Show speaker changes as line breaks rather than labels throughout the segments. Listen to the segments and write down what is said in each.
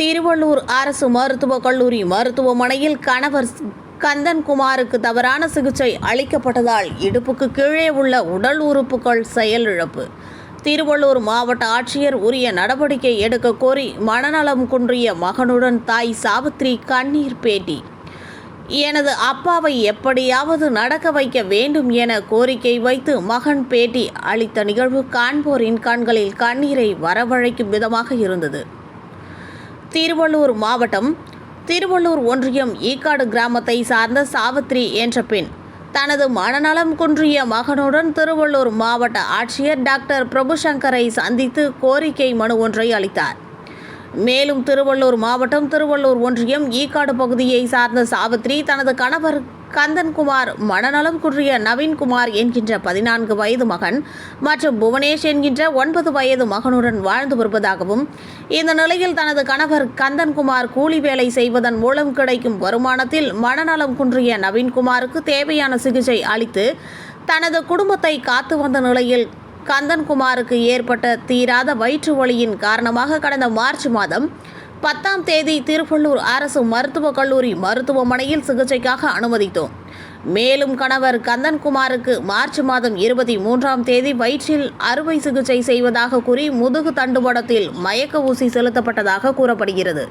திருவள்ளூர் அரசு மருத்துவக் கல்லூரி மருத்துவமனையில் கணவர் கந்தன்குமாருக்கு தவறான சிகிச்சை அளிக்கப்பட்டதால் இடுப்புக்கு கீழே உள்ள உடல் உறுப்புகள் செயலிழப்பு. திருவள்ளூர் மாவட்ட ஆட்சியர் உரிய நடவடிக்கை எடுக்க கோரி மனநலம் குன்றிய மகனுடன் தாய் சாவித்ரி கண்ணீர் பேட்டி. எனது அப்பாவை எப்படியாவது நடக்க வைக்க வேண்டும் என கோரிக்கை வைத்து மகன் பேட்டி அளித்த நிகழ்வு காண்போரின் கண்களில் கண்ணீரை வரவழைக்கும் விதமாக இருந்தது. திருவள்ளூர் மாவட்டம் திருவள்ளூர் ஒன்றியம் ஈக்காடு கிராமத்தை சார்ந்த சாவித்ரி என்ற பெண் தனது மனநலம் குன்றிய மகனுடன் திருவள்ளூர் மாவட்ட ஆட்சியர் டாக்டர் பிரபுசங்கரை சந்தித்து கோரிக்கை மனு ஒன்றை அளித்தார். மேலும் திருவள்ளூர் மாவட்டம் திருவள்ளூர் ஒன்றியம் ஈக்காடு பகுதியை சார்ந்த சாவித்ரி தனது கணவர் கந்தன்குமார் மனநலம் குன்றிய நவீன்குமார் என்கின்ற பதினான்கு வயது மகன் மற்றும் புவனேஷ் என்கின்ற ஒன்பது வயது மகனுடன் வாழ்ந்து வருவதாகவும் இந்த நிலையில் தனது கணவர் கந்தன்குமார் கூலி வேலை செய்வதன் மூலம் கிடைக்கும் வருமானத்தில் மனநலம் குன்றிய நவீன்குமாருக்கு தேவையான சிகிச்சை அளித்து தனது குடும்பத்தை காத்து வந்த நிலையில் கந்தன்குமாருக்கு ஏற்பட்ட தீராத வயிற்று வலியின் காரணமாக கடந்த மார்ச் மாதம் பத்தாம் தேதி திருவள்ளூர் அரசு மருத்துவக் கல்லூரி மருத்துவமனையில் சிகிச்சைக்காக அனுமதித்தோம். மேலும் கணவர் கந்தன்குமாருக்கு மார்ச் மாதம் இருபத்தி மூன்றாம் தேதி வயிற்றில் அறுவை சிகிச்சை செய்வதாக கூறி முதுகு தண்டுவடத்தில் மயக்க ஊசி செலுத்தப்பட்டதாக கூறப்படுகிறது.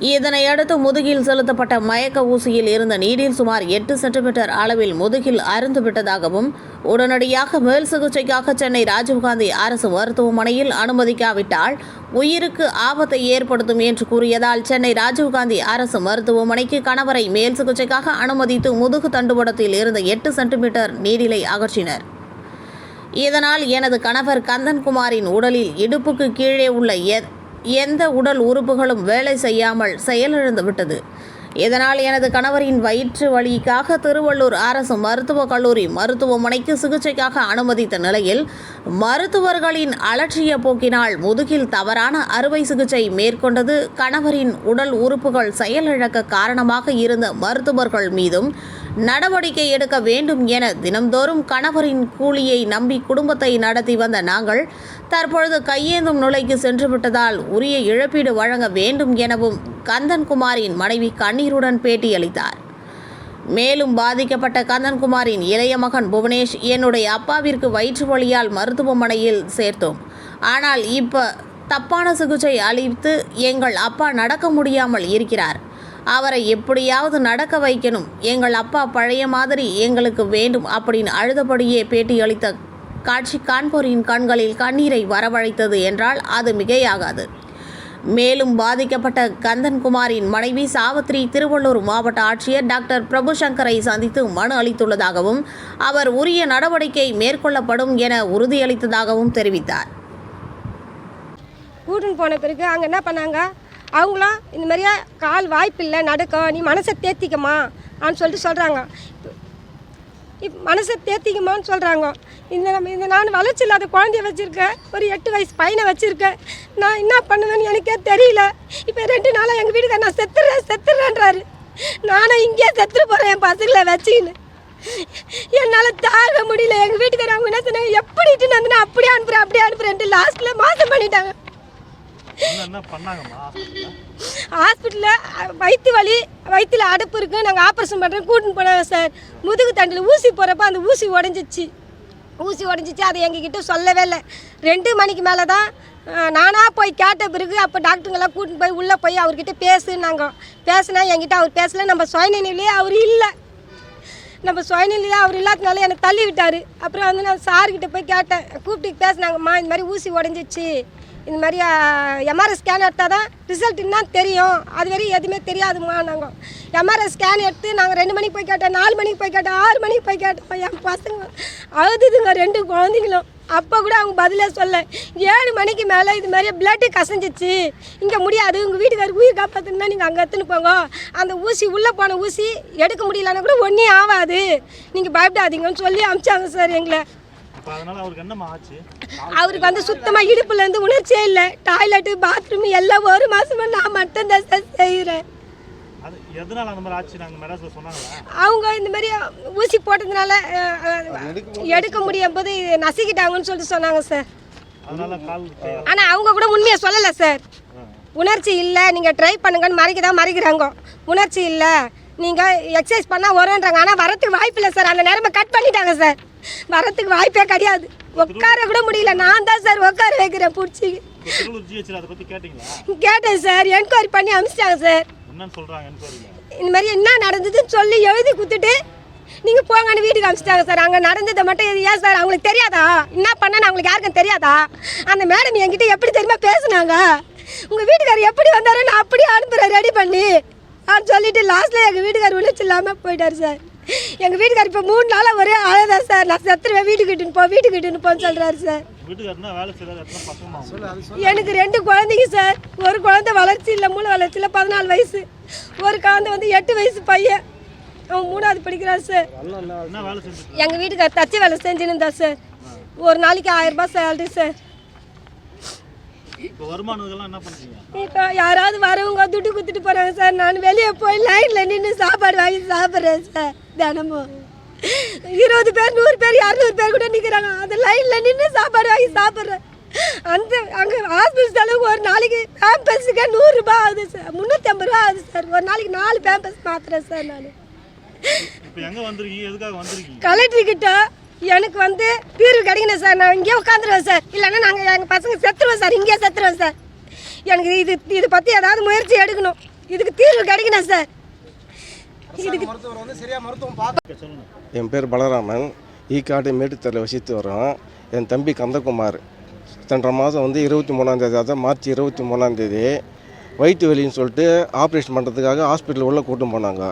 இதனையடுத்து முதுகில் செலுத்தப்பட்ட மயக்க ஊசியில் இருந்த நீரில் சுமார் எட்டு சென்டிமீட்டர் அளவில் முதுகில் அருந்துவிட்டதாகவும் உடனடியாக மேல் சிகிச்சைக்காக சென்னை ராஜீவ்காந்தி அரசு மருத்துவமனையில் அனுமதிக்காவிட்டால் உயிருக்கு ஆபத்தை ஏற்படுத்தும் என்று கூறியதால் சென்னை ராஜீவ்காந்தி அரசு மருத்துவமனைக்கு கணவரை மேல் சிகிச்சைக்காக அனுமதித்து முதுகு தண்டுவடத்தில் இருந்த எட்டு சென்டிமீட்டர் நீரிலை அகற்றினர். இதனால் எனது கணவர் கந்தன்குமாரின் உடலில் இடுப்புக்கு கீழே உள்ள எந்த உடல் உறுப்புகளும் வேலை செய்யாமல் செயலிழந்து விட்டது. இதனால் எனது கணவரின் வயிற்று வலிக்காக திருவள்ளூர் அரசு மருத்துவக் கல்லூரி மருத்துவமனைக்கு சிகிச்சைக்காக அனுமதித்த நிலையில் மருத்துவர்களின் அலட்சிய போக்கினால் முதுகில் தவறான அறுவை சிகிச்சை மேற்கொண்டது கணவரின் உடல் உறுப்புகள் செயலிழக்க காரணமாக இருந்த மருத்துவர்கள் மீதும் நடவடிக்கை எடுக்க வேண்டும் என தினம்தோறும் கணவரின் கூலியை நம்பி குடும்பத்தை நடத்தி வந்த நாங்கள் தற்பொழுது கையேந்தும் நிலைக்கு சென்றுவிட்டதால் உரிய இழப்பீடு வழங்க வேண்டும் எனவும் கந்தன்குமாரின் மனைவி கண்ணீருடன் பேட்டியளித்தார். மேலும் பாதிக்கப்பட்ட கந்தன்குமாரின் இளைய மகன் புவனேஷ் என்னுடைய அப்பாவிற்கு வயிற்று வழியால் மருத்துவமனையில் சேர்த்தோம். ஆனால் இப்ப தப்பான சிகிச்சை அளித்து எங்கள் அப்பா நடக்க முடியாமல் இருக்கிறார். அவரை எப்படியாவது நடக்க வைக்கணும். எங்கள் அப்பா பழைய மாதிரி எங்களுக்கு வேண்டும் அப்படின்னு அழுதபடியே பேட்டியளித்த காட்சி காண்போரின் கண்களில் கண்ணீரை வரவழைத்தது என்றால் அது மிகையாகாது. மேலும் பாதிக்கப்பட்ட கந்தன்குமாரின் மனைவி சாவித்ரி திருவள்ளூர் மாவட்ட ஆட்சியர் டாக்டர் பிரபுசங்கரை சந்தித்து மனு அளித்துள்ளதாகவும் அவர் உரிய நடவடிக்கை மேற்கொள்ளப்படும் என உறுதியளித்ததாகவும் தெரிவித்தார்.
கூட்டுன்னு போன பிறகு அங்கே என்ன பண்ணாங்க? அவங்களாம் இந்த மாதிரியே கால் வாய்ப்பில்லை நடக்கும் நீ மனசை தேத்திக்கமா அப்படின்னு சொல்லிட்டு சொல்கிறாங்க இப் மனசை தேத்திக்குமான்னு சொல்கிறாங்க இந்த நம்ம இந்த நான் வளர்ச்சி இல்லாத குழந்தைய வச்சுருக்கேன். ஒரு எட்டு வயசு பையனை வச்சுருக்கேன். நான் என்ன பண்ணுவேன்னு எனக்கே தெரியல. இப்போ ரெண்டு நாளாக எங்கள் வீட்டுக்கு நான் செத்துறேன் செத்துறேன்றாரு. நானும் இங்கேயே செத்துட்டு போகிறேன் என் பசங்களை வச்சுக்கின்னு. என்னால் தாங்க முடியல. எங்கள் வீட்டுக்காரங்க அவங்க என்ன சொன்னாங்க? எப்படி இட்டுன்னு வந்து நான் அப்படியே அனுப்புகிறேன் அப்படியே அனுப்புகிறேன்ட்டு லாஸ்ட்டில் மாதம் பண்ணிட்டாங்க.
ஹாஸ்பிட்டலில்
வயிற்று வலி வயிற்றுல அடைப்பு இருக்குது நாங்கள் ஆப்ரேஷன் பண்ணுறோம் கூட்டின்னு போனோம் சார் முதுகு தண்டில் ஊசி போகிறப்ப அந்த ஊசி உடஞ்சிச்சு. ஊசி உடஞ்சிச்சு. அதை எங்ககிட்ட சொல்லவே இல்லை. ரெண்டு மணிக்கு மேலே தான் நானாக போய் கேட்ட பிறகு அப்போ டாக்டருங்கெல்லாம் கூட்டின்னு போய் உள்ளே போய் அவர்கிட்ட பேசுனாங்க. பேசினா என்கிட்ட அவர் பேசல. நம்ம சுயநிலையிலேயே அவர் இல்லை. நம்ம சுயநிலையில் அவர் இல்லாதனால எனக்கு தள்ளி விட்டார். அப்புறம் வந்து நான் சார்கிட்ட போய் கேட்டேன். கூப்பிட்டு பேசினாங்கம்மா இந்த மாதிரி ஊசி உடஞ்சிச்சு. இந்த மாதிரி எம்ஆர்ஐ ஸ்கேன் எடுத்தால் தான் ரிசல்ட் என்ன தெரியும். அது வரையும் எதுவுமே தெரியாதுமா நாங்கள் எம்ஆர்ஐ ஸ்கேன் எடுத்து நாங்கள் ரெண்டு மணிக்கு போய் கேட்டோம் நாலு மணிக்கு போய் கேட்டோம் ஆறு மணிக்கு போய் கேட்டோம். என் பசங்க அழுதுதுங்க ரெண்டு குழந்தைங்களும். அப்போ கூட அவங்க பதிலே சொல்ல ஏழு மணிக்கு மேலே இது மாதிரி பிளட்டு கசஞ்சிச்சு. இங்கே முடியாது. உங்கள் வீட்டுக்கார் உயிர் காப்பாற்றுனா நீங்கள் அங்கே எடுத்துன்னு போங்க. அந்த ஊசி உள்ளே போன ஊசி எடுக்க முடியலன்னா கூட ஒன்றும் ஆகாது. நீங்கள் பயப்படாதீங்கன்னு சொல்லி அனுப்பிச்சாங்க சார் எங்களை.
அவருக்கு என்னம்மா ஆச்சு?
அவருக்கு வந்து சுத்தமாக இடுப்புலேருந்து உணர்ச்சியே இல்லை. டாய்லெட்டு பாத்ரூம் எல்லாம் ஒரு மாசமா நான் மட்டும்தான் சார் செய்கிறேன்
அது எதனால அந்த மாதிரி ஆச்சு? நாங்கள் மெட்ராஸில் சொன்னாங்களா?
அவங்க இந்த மாதிரி ஊசி போட்டதுனால எடுக்க முடியும் போது நசுக்கிட்டாங்கன்னு சொல்லிட்டு சொன்னாங்க சார்
அதனால கால் கை
ஆனால் அவங்க கூட உண்மையை சொல்லலை சார் உணர்ச்சி இல்லை. நீங்கள் ட்ரை பண்ணுங்கன்னு மறைக்க தான் மறைக்கிறாங்க. உணர்ச்சி இல்லை. நீங்கள் எக்ஸசைஸ் பண்ணால் வரும்ன்றாங்க. ஆனால் வரத்துக்கு வாய்ப்பு இல்லை சார் அந்த நேரமே கட் பண்ணிட்டாங்க சார் வரத்துக்கு வாய்ப்பே கிடையாது. உட்கார கூட முடியல. நான் தான் சார் உட்கார வைக்கிறேன் பிடிச்சி கேட்டேன் சார். என்கொயரி பண்ணி அனுப்பிச்சிட்டாங்க சார். இந்த மாதிரி என்ன நடந்ததுன்னு சொல்லி எழுதி கொடுத்துட்டு நீங்கள் போங்கன்னு வீட்டுக்கு அனுப்பிச்சிட்டாங்க சார். அங்கே நடந்ததை மட்டும் ஏன் சார்? அவங்களுக்கு தெரியாதா? என்ன பண்ணேன்னு அவங்களுக்கு யாருக்கும் தெரியாதா? அந்த மேடம் என்கிட்ட எப்படி தெரியுமா பேசுனாங்க? உங்கள் வீட்டுக்காரர் எப்படி வந்தாரோ நான் அப்படியே அனுப்புகிறேன் ரெடி பண்ணி. அப்படின்னு சொல்லிட்டு லாஸ்ட்டில் எங்கள் வீட்டுக்காரர் உணர்ச்சி இல்லாமல் போயிட்டார் சார். எங்கள் வீட்டுக்காரர் இப்போ மூணு நாளாக ஒரே அழகா சார். நான் செத்துருவேன். வீட்டுக்கு இட்டுன்னு போ வீட்டுக்கு இட்டுன்னு போன்னு சொல்கிறாரு சார்? எனக்கு ரெண்டு குழந்தைங்க சார். ஒரு குழந்தை வளர்ச்சி இல்லை மூணு வளர்ச்சியில் பதினாலு வயசு. ஒரு குழந்தை வந்து எட்டு வயசு பையன். அவன் மூணாவது படிக்கிறான் சார்.
என்ன வேலை செஞ்சுட்டு
எங்கள் வீட்டுக்கார் தச்சு வேலை செஞ்சுன்னு இருந்தா சார். ஒரு நாளைக்கு ஆயிரம் ரூபாய் சேலரி சார்.
இப்போ
யாராவது வரவங்க துட்டு குத்துட்டு போகிறாங்க சார். நான் வெளியே போய் லைனில் நின்று சாப்பாடு வாங்கி சாப்பிட்றேன் சார் தினமும். இருபது பேர் நூறு பேர் இரநூறு பேர் கூட நிற்கிறாங்க அந்த லைனில் நின்று சாப்பாடு வாங்கி சாப்பிட்றேன். அந்த அங்கே ஹாஸ்பிட்டல் செலவு ஒரு நாளைக்கு பேம்பஸுக்கு நூறுரூபா ஆகுது சார். முந்நூற்றி ஐம்பது ரூபா ஆகுது சார். ஒரு நாளைக்கு நாலு பேம்பஸ் மாத்துறேன் சார் நான்.
இப்போ
எனக்கு வந்து தீர்வு கிடைக்கணும் சார். நான் இங்கேயே உட்காந்துருவேன் சார். இல்லைன்னா நாங்கள் எங்கள் பசங்க செத்துருவோம் சார். இங்கேயே செத்துருவோம் சார். எனக்கு இது இது பற்றி ஏதாவது முயற்சி எடுக்கணும். இதுக்கு தீர்வு கிடைக்கணும் சார். இதுக்கு
என் பேர் பலராமன். ஈக்காடு மேட்டுத்தரையில் வசித்து வரோம் என் தம்பி கந்தகுமார். சென்ற மாதம் வந்து இருபத்தி மூணாந்தேதி அதான் மார்ச் இருபத்தி மூணாந்தேதி வயிற்று வலின்னு சொல்லிட்டு ஆப்ரேஷன் பண்ணுறதுக்காக ஹாஸ்பிட்டல் உள்ளே கூட்டம் போனாங்க.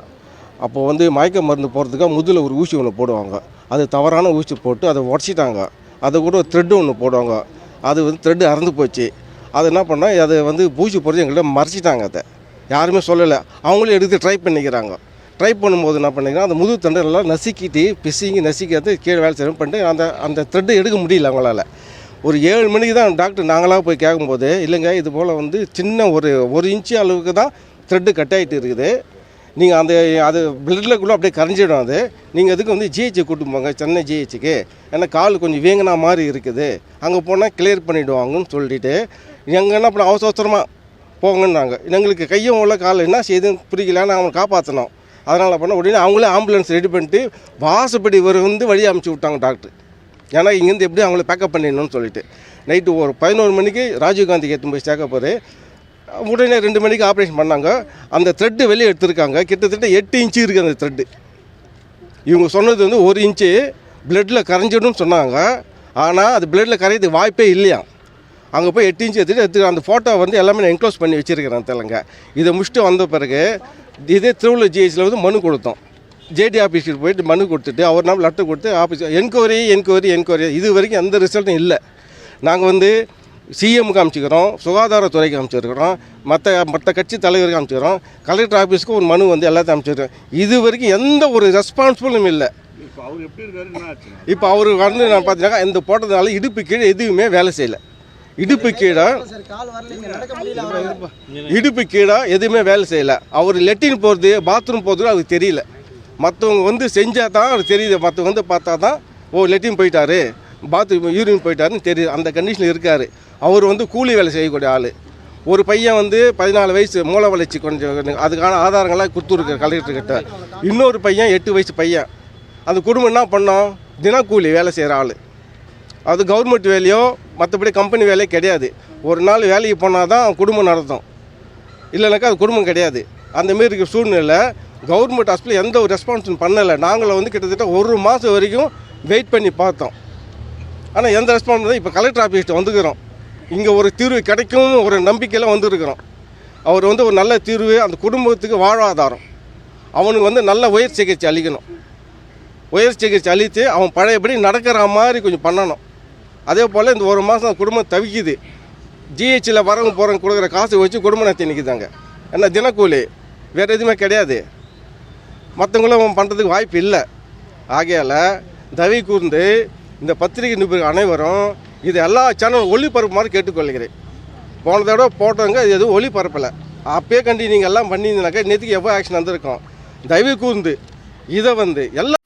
அப்போ வந்து மயக்க மருந்து போடுறதுக்காக முதுகில் ஒரு ஊசி ஒன்று போடுவாங்க. அது தவறான ஊசி போட்டு அதை உடச்சிட்டாங்க. அதை கூட த்ரெட்டு ஒன்று போடுவாங்க. அது வந்து த்ரெட்டு அறந்து போச்சு. அது என்ன பண்ணால் அதை வந்து பூச்சி போடுறது எங்கள்கிட்ட மறைச்சிட்டாங்க அதை. யாருமே சொல்லலை. அவங்களே எடுத்து ட்ரை பண்ணிக்கிறாங்க. ட்ரை பண்ணும்போது என்ன பண்ணிங்கன்னா அந்த முதுகு தண்டரெல்லாம் நசுக்கிட்டு பிசிங்கி நசுக்கிறது கீழே வேலை செய்யணும் பண்ணிட்டு அந்த அந்த த்ரெட்டு எடுக்க முடியல அவங்களால. ஒரு ஏழு மணிக்கு தான் டாக்டர் நாங்களாக போய் கேட்கும்போது இல்லைங்க இது போல் வந்து சின்ன ஒரு ஒரு இன்ச்சு அளவுக்கு தான் த்ரெட்டு கட் ஆகிட்டு இருக்குது. நீங்கள் அந்த அது பிளட்லக்குள்ளே அப்படியே கரைஞ்சிடும் அது. நீங்கள் அதுக்கு வந்து ஜிஹெச்சுக்கு கூட்டு போங்க சென்னை ஜிஹெச்சுக்கு ஏன்னா கால் கொஞ்சம் வீங்கினா மாதிரி இருக்குது. அங்கே போனால் கிளியர் பண்ணிவிடுவாங்கன்னு சொல்லிட்டு எங்கள் என்ன பண்ண அவசர அவசரமாக போங்கன்னாங்க. எங்களுக்கு கையும் உள்ள கால் என்ன செய்யுதுன்னு புரியலன்னு அவங்க காப்பாற்றணும் அதனால் பண்ண உடனே அவங்களே ஆம்புலன்ஸ் ரெடி பண்ணிட்டு வாசப்படி இவர் வந்து வழி அமுச்சு விட்டாங்க டாக்டர் ஏன்னா இங்கேருந்து எப்படி அவங்கள பேக்கப் பண்ணிடணும்னு சொல்லிட்டு. நைட்டு ஒரு பதினோரு மணிக்கு ராஜீவ்காந்திக்கு எடுத்து போய் சேர்க்க போகிறேன் உடனே ரெண்டு மணிக்கு ஆப்ரேஷன் பண்ணாங்க. அந்த த்ரெட்டு வெளியே எடுத்திருக்காங்க. கிட்டத்தட்ட எட்டு இன்ச்சு இருக்குது அந்த த்ரெட்டு இவங்க சொன்னது வந்து ஒரு இன்ச்சு. பிளட்டில் கரைஞ்சிடும்னு சொன்னாங்க. ஆனால் அது பிளட்டில் கரையிறதுக்கு வாய்ப்பே இல்லையா? அங்கே போய் எட்டு இன்ச்சு எடுத்துட்டு எடுத்து அந்த ஃபோட்டோ வந்து எல்லாமே நான் என்க்ளோஸ் பண்ணி வச்சுருக்கிறேன் தெலுங்க. இதை முடிச்சுட்டு வந்த பிறகு இதே திருவள்ளூர் ஜிஹெச்சில் வந்து மனு கொடுத்தோம். ஜேடி ஆஃபீஸுக்கு போயிட்டு மனு கொடுத்துட்டு அவர் நாள் லெட்டர் கொடுத்து ஆஃபீஸ் என்கொயரி என்கொயரி என்கொயரி இது வரைக்கும் எந்த ரிசல்ட்டும் இல்லை. நாங்கள் வந்து சிஎம்க்கு அமைச்சிக்கிறோம் சுகாதாரத்துறைக்கு அமைச்சிருக்கிறோம் மற்ற மற்ற கட்சி தலைவருக்கு அமைச்சிக்கிறோம் கலெக்டர் ஆஃபீஸ்க்கு ஒரு மனு வந்து எல்லாத்தையும் அமைச்சிருக்கோம் இது வரைக்கும் எந்த ஒரு ரெஸ்பான்சிபிளும் இல்லை. இப்போ அவர் வந்து நான் பார்த்தீங்கன்னா இந்த போட்டதுனால இடுப்பு கீழே எதுவுமே வேலை செய்யலை. இடுப்பு கீழே. இடுப்பு கீழே எதுவுமே வேலை செய்யலை. அவர் லெட்டின் போகிறது பாத்ரூம் போகிறது அவருக்கு தெரியல. மற்றவங்க வந்து செஞ்சால் தான் அது தெரியுது. மற்றவங்க வந்து பார்த்தா தான் ஓ லெட்டின் போயிட்டாரு. பாத்ரூம் யூரின் போயிட்டாருன்னு தெரியுது அந்த கண்டிஷனில் இருக்கார். அவர் வந்து கூலி வேலை செய்யக்கூடிய ஆள். ஒரு பையன் வந்து பதினாலு வயசு மூளை வளர்ச்சி கொஞ்சம் அதுக்கான ஆதாரங்கள்லாம் கொடுத்துருக்கு கலெக்டர்கிட்ட. இன்னொரு பையன் எட்டு வயசு பையன். அந்த குடும்பம் என்ன பண்ணோம்? தினக்கூலி வேலை செய்கிற ஆள். அது கவர்மெண்ட் வேலையோ மற்றபடி கம்பெனி வேலையோ கிடையாது. ஒரு நாள் வேலைக்கு போனால் தான் குடும்பம் நடத்தும். இல்லைனாக்கா அது குடும்பம் கிடையாது. அந்த மாரி இருக்கிற சூழ்நிலை கவர்மெண்ட் ஹாஸ்பிட்டல் எந்த ஒரு ரெஸ்பான்ஸும் பண்ணலை. நாங்களும் வந்து கிட்டத்தட்ட ஒரு மாதம் வரைக்கும் வெயிட் பண்ணி பார்த்தோம். ஆனால் எந்த ரெஸ்பான்ஸ் இப்போ கலெக்டர் ஆஃபீஸ்ட்டு வந்துக்கிறோம். இங்கே ஒரு தீர்வு கிடைக்கும் ஒரு நம்பிக்கையில் வந்துருக்கிறோம். அவர் வந்து ஒரு நல்ல தீர்வு அந்த குடும்பத்துக்கு வாழ்வாதாரம். அவனுக்கு வந்து நல்ல உயர் சிகிச்சை அளிக்கணும். உயர் சிகிச்சை அளித்து அவன் பழையபடி நடக்கிற மாதிரி கொஞ்சம் பண்ணணும். அதே போல் இந்த ஒரு மாதம் குடும்பம் தவிக்குது. ஜிஹெச்சில் வரவங்க போகிறவங்க கொடுக்குற காசு வச்சு குடும்பம் நடத்தி நிற்கிதாங்க ஏன்னா தினக்கூலி வேறு எதுவுமே கிடையாது. மற்றவங்களும் அவன் பண்ணுறதுக்கு வாய்ப்பு இல்லை. ஆகையால் தவி கூர்ந்து இந்த பத்திரிகை நிபுணர் அனைவரும் இது எல்லா சேனலும் ஒளிபரப்புமாறு கேட்டுக்கொள்கிறேன். போன தடவை போட்டவங்க இது எதுவும் ஒளிபரப்பலை. அப்பயே கண்டி நீங்கள் எல்லாம் பண்ணியிருந்தாக்கா நேற்றுக்கு எவ்வளோ ஆக்ஷன் வந்திருக்கும்? தயவு கூர்ந்து இதை வந்து எல்லா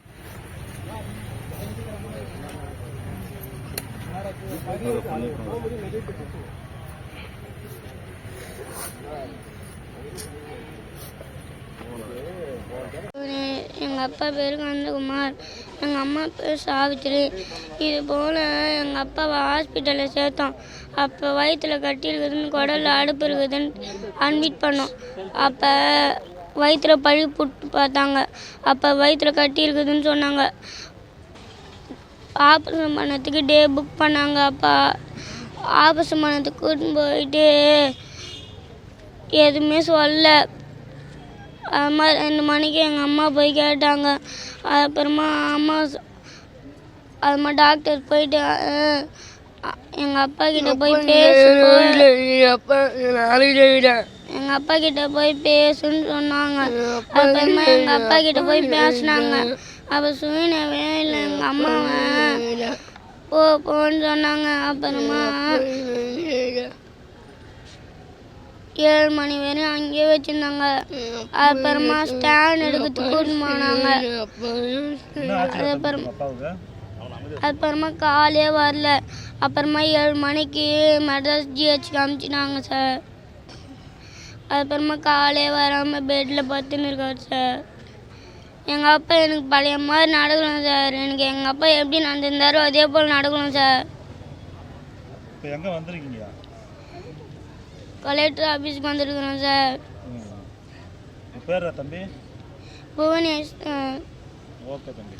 எங்கள் அப்பா பேர் கந்தகுமார் எங்கள் அம்மா பேர் சாவித்திரி. இது போல் எங்கள் அப்பாவை ஹாஸ்பிட்டலில் சேர்த்தோம். அப்போ வயிற்றுல கட்டி இருக்குதுன்னு குடல்ல அடுப்பு இருக்குதுன்னு அட்மிட் பண்ணோம். அப்போ வயிற்றுல பழி புட்டு பார்த்தாங்க. அப்போ வயிற்றுல கட்டி இருக்குதுன்னு சொன்னாங்க. ஆப்ரேஷன் பண்ணத்துக்கு டே புக் பண்ணாங்க. அப்பா ஆப்ரேஷன் பண்ணத்துக்கு கூட்டின்னு போயிட்டு எதுவுமே சொல்ல அது மாதிரி ரெண்டு மணிக்கு எங்கள் அம்மா போய் கேட்டாங்க. அப்புறமா அம்மா சொ- அது மாதிரி டாக்டர் போயிட்டு எங்கள் அப்பா கிட்ட போய் பேசு எங்கள் அப்பா கிட்ட போய் பேசுன்னு சொன்னாங்க அப்புறமா எங்கள் அப்பா கிட்ட போய் பேசினாங்க அப்போ சுயனவே இல்லை எங்கள் அம்மாவை போ போன்னு சொன்னாங்க அப்புறமா ஏழு மணி வரையும் அங்கேயே வச்சுருந்தாங்க அப்புறமா ஸ்டாண்ட் எடுக்கிறதுக்கு கூட்டின்னு போனாங்க அதுக்கப்புறம் அப்புறமா காலே வரல. அப்புறமா ஏழு மணிக்கு மெட்ராஸ் ஜிஹெச்க்கு அனுப்பிச்சிட்டாங்க சார். அப்புறமா காலே வராமல் பெட்டில் படுத்துன்னு இருக்காரு சார். எங்கள் அப்பா எனக்கு பழைய மாதிரி நடக்கணும் சார். எனக்கு எங்கள் அப்பா எப்படி நடந்திருந்தாரோ அதே போல் நடக்கணும் சார். கலெக்டர் ஆஃபீஸ்க்கு வந்திருக்கிறோம் சார்.
பேர் தம்பி?
புவனேஷ்
ஓகே தம்பி.